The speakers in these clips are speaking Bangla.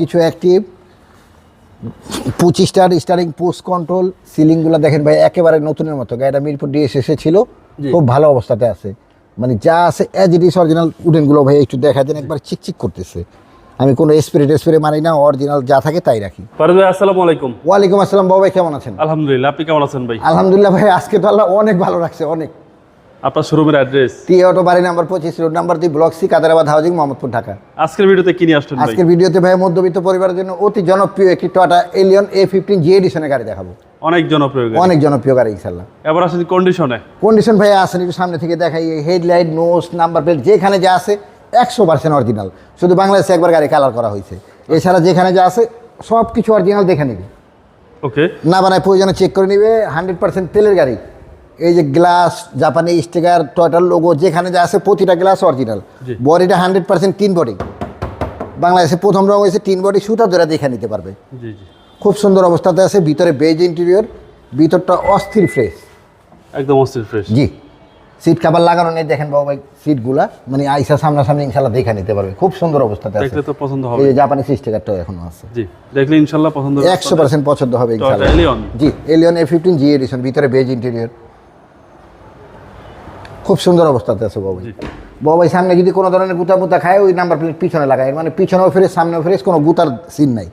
কিছু অ্যাক্টিভ পঁচিশটার স্টারিং পোস্ট কন্ট্রোল সিলিংগুলো দেখেন ভাই একেবারে নতুনের মতো। গাড়িটা মিরপুর ডিএসএসে ছিল খুব ভালো অবস্থাতে আছে। মানে যা আছে অ্যাজ ইট ইস অরিজিনাল উডেনগুলো ভাই একটু দেখা দেন একবার চিকচিক করতেছে। আমি কোনো স্প্রে টেস্প্রে মারি না অরিজিনাল যা থাকে তাই রাখি। ভাই আসসালামু আলাইকুম। ওয়ালাইকুম আসসালাম বাবা ভাই কেমন আছেন? আলহামদুলিল্লাহ আপনি কেমন আছেন ভাই? আলহামদুলিল্লাহ ভাই আজকে তো আল্লাহ অনেক ভালো রাখছে অনেক। আপনার শোরুমের অ্যাড্রেস টি অটো বাড়ি নাম্বার পঁচিশ রোড নাম্বার দুই block C Kadarabad housing Mohammadpur Dhaka. আজকের ভিডিওতে কি নিয়ে আসছেন আজকের ভিডিওতে ভাই মধ্যবিত্ত পরিবারের জন্য অতি জনপ্রিয় একটি টটা এলিয়ন এ ফিফটিন জি এডিশনের গাড়ি দেখাবো। অনেক জনপ্রিয়। অনেক জনপ্রিয় গাড়ি ইনশাল্লাহ এবার আসেন কন্ডিশনে কন্ডিশন ভাই আসেন একটু সামনে থেকে দেখাই হেডলাইট নোস নাম্বার প্লেট যেখানে যা আছে একশো পার্সেন্ট অরিজিনাল শুধু বাংলাদেশে একবার গাড়ি কালার করা হয়েছে। এছাড়া যেখানে যা আছে সব কিছু অরিজিনাল দেখে নেবে। ওকে না বানায় প্রয়োজনে চেক করে নিবে হান্ড্রেড পার্সেন্ট তেলের গাড়ি। এই যে গ্লাস জাপানি স্টিকার টয়টার লোগো যেখানে যা আছে প্রতিটা গ্লাস অরিজিনাল বডিটা হান্ড্রেড পার্সেন্ট তিন বডি বাংলাদেশে প্রথম রঙ হয়েছে তিন বডি সুতা ধরে দেখে নিতে পারবে। খুব সুন্দর অবস্থাতে আছে ভিতরে বেজ ইন্টেরিয়র ভিতরটা অস্থির ফ্রেশ একদম অস্থির ফ্রেশ জি। সিট কাভার লাগানো নেই দেখেন বাবু ভাই সিটগুলা মানে আইসা সামনাসামনি ইনশাল্লাহ দেখে নিতে পারবে। খুব সুন্দর অবস্থাতে আছে। দেখলে তো পছন্দ এই হবে যে জাপানি স্টিকারটাও এখনও আছে। জি দেখলে ইনশাল্লাহ পছন্দ হবে। একশো পার্সেন্ট পছন্দ হবে ইনশাল্লাহ। G Allion A fifteen G edition ভিতরে বেজ ইন্টেরিয়র খুব সুন্দর অবস্থাতে আছে বাবু বাবাই সামনে যদি কোনো ধরনের গুতা মুতা খায় ওই নাম্বার প্লেট পিছনে লাগায়। মানে পিছনেও ফ্রেশ সামনেও ফ্রেশ কোনো গুতার সিন নাই।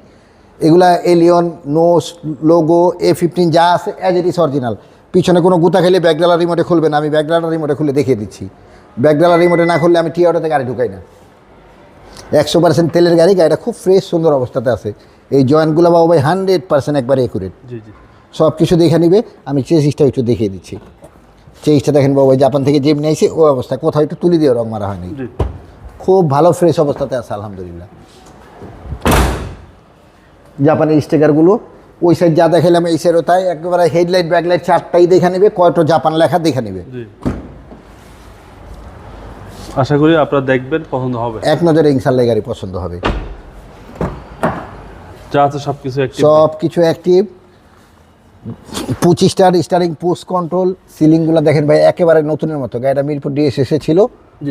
এগুলা Allion nose logo A fifteen যা আছে অ্যাজ ইট ইস অরিজিনাল পিছনে কোনো গুতা খেলে ব্যাকডালার রিমোটে খুলবে না আমি ব্যাকডালার রিমোটে খুলে দেখিয়ে দিচ্ছি। ব্যাকডালার রিমোটে না খুললে আমি টি গাড়ি ঢুকাই না। একশো পার্সেন্ট তেলের গাড়ি গাড়িটা খুব ফ্রেশ সুন্দর অবস্থাতে আছে। এই জয়েন্টগুলো বাবু ভাই হান্ড্রেড পার্সেন্ট একবারে একুরেট জি জি। সব কিছু দেখে নিবে আমি চেসিসটা একটু দেখিয়ে দিচ্ছি। চেসিসটা দেখেন বাবু জাপান থেকে যেমনি আইসে ও অবস্থা। কোথাও একটু তুলি দিয়ে রং মারা হয়নি। খুব ভালো ফ্রেশ অবস্থাতে আছে আলহামদুলিল্লাহ। জাপানের স্টিকারগুলো ওই সাইড যা দেখালাম এই সাইডও তাই একেবারে হেডলাইট ব্যাকলাইট চারটাই দেখে নেবে কয়টা জাপান লেখা দেখে নেবে। আশা করি আপনারা দেখবেন পছন্দ হবে। এক নজরে ইনশাল্লাহ গাড়ি পছন্দ হবে। যা আছে সব কিছু সব কিছু অ্যাক্টিভ পঁচিশটার স্টারিং পোস্ট কন্ট্রোল সিলিংগুলো দেখেন ভাই একেবারে নতুনের মতো। গাড়িটা মিরপুর ডিএসএসে ছিল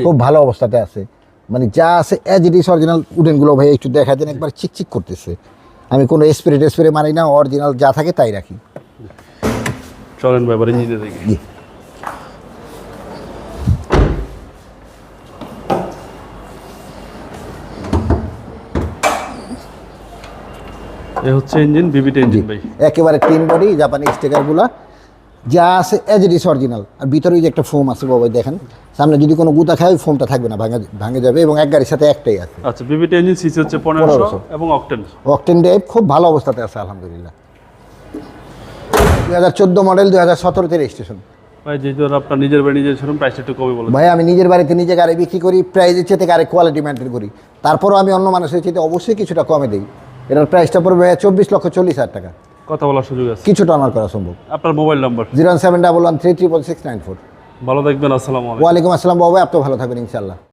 খুব ভালো অবস্থাতে আছে। মানে যা আছে অ্যাজ ইট ইস অরিজিনাল উডেনগুলো ভাই একটু দেখা দেন একবার চিকচিক করতেছে। আমি কোনো স্প্রে টেস্প্রে মারি না অরিজিনাল যা থাকে তাই রাখি। চলেন ভাই ইঞ্জিনে দেখি। এ হচ্ছে ইঞ্জিন বিবিটি ইঞ্জিন ভাই। একেবারে বডি জাপানি স্টিকারগুলো যা আছে অ্যাজ ইট ইস অরিজিনাল আর ভিতরে যে একটা ফোম আছে বাবা দেখেন। সামনে যদি কোনো গুতা খায় ওই ফোমটা থাকবে না ভাঙা ভাঙে যাবে এবং এক গাড়ির সাথে একটাই আছে। আচ্ছা বিবিটি ইঞ্জিন সিসি হচ্ছে পনেরোশো এবং অকটেন অকটেন ড্রাইভ খুব ভালো অবস্থাতে আছে আলহামদুলিল্লাহ। দুই হাজার চোদ্দ মডেল দুই হাজার সতেরোতে রেজিস্ট্রেশন ভাই যেহেতু আপনার নিজের বাড়ি নিজের শোরুম প্রাইসটা একটু কমে বলে ভাই আমি নিজের বাড়িতে নিজে গাড়ি বিক্রি করি প্রাইজের চেয়ে গাড়ি কোয়ালিটি মেনটেন করি। তারপরও আমি অন্য মানুষের চেয়ে অবশ্যই কিছুটা কমে দিই। এটার প্রাইসটা পড়বে চব্বিশ লক্ষ চল্লিশ হাজার টাকা। কথা বলার সুযোগ আছে। কিছুটা আমার করা সম্ভব। আপনার mobile number zero seven double one three triple six nine four. ভালো থাকবেন আসসালাম আলাইকুম। ওয়ালাইকুম আসসালাম বাবু আপনি ভালো থাকবেন ইনশাল্লাহ